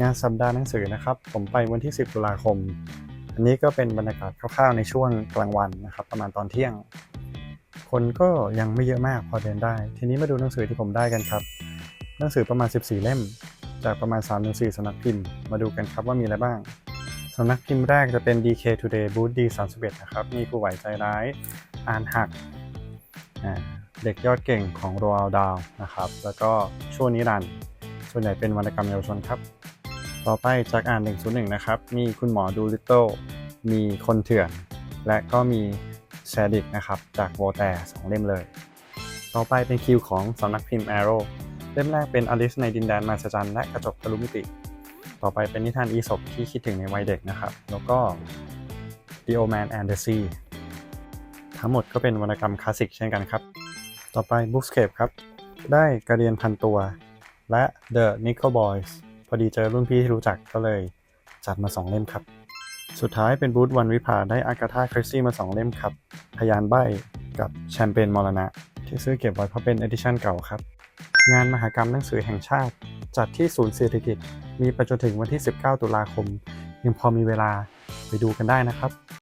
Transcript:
งานสัปดาห์หนังสือนะครับ ผมไปวันที่ 10 ตุลาคม อันนี้ก็เป็นบรรยากาศคร่าวๆในช่วงกลางวันนะครับ ประมาณตอนเที่ยง คนก็ยังไม่เยอะมากพอเดินได้ ทีนี้มาดูหนังสือที่ผมได้กันครับ หนังสือประมาณ 14 เล่ม จากประมาณ3-4สสำนักพิมพ์ มาดูกันครับว่ามีอะไรบ้างสำนักพิมพ์แรกจะเป็น DK Today Boot D31 นะครับ มีผู้ไหวใจร้าย อ่านหัก เด็กยอดเก่งของโรอัลดาวนะครับ แล้วก็ช่วงนิรันด์ส่วนใหญ่เป็นวรรณกรรมเยาวชนครับ ต่อไปจากอ่าน 101 นะครับ มีคุณหมอดูลิตเติลมีคนเถื่อน และก็มีแซดิกนะครับ จากโวแต่สองเล่มเลย ต่อไปเป็นคิวของสำนักพิมพ์ Arrow เล่มแรกเป็นอลิสในดินแดนมหัศจรรย์และกระจกทะลุมิติ ต่อไปเป็นนิทานอีสปที่คิดถึงในวัยเด็กนะครับ แล้วก็ The Old Man and the Sea ทั้งหมดก็เป็นวรรณกรรมคลาสสิกเช่นกันครับ ต่อไป Bookscape ครับ ได้กระเรียนพันตัว และ The Nickel Boys อดีเจอรุ่นพี่ที่รู้จักก็เลยจัดมา 2 เล่มครับ สุดท้ายเป็นบูธวันวิภาได้อากาธาคริสซี่มา 2 เล่มครับพยานใบกับแชมเปญมรณะ ที่ซื้อเก็บไว้เพราะเป็นเอดิชันเก่าครับ งานมหกรรมหนังสือแห่งชาติ จัดที่ศูนย์เศรษฐกิจ มีไปจนถึงวันที่ 19 ตุลาคม ยังพอมีเวลาไปดูกันได้นะครับ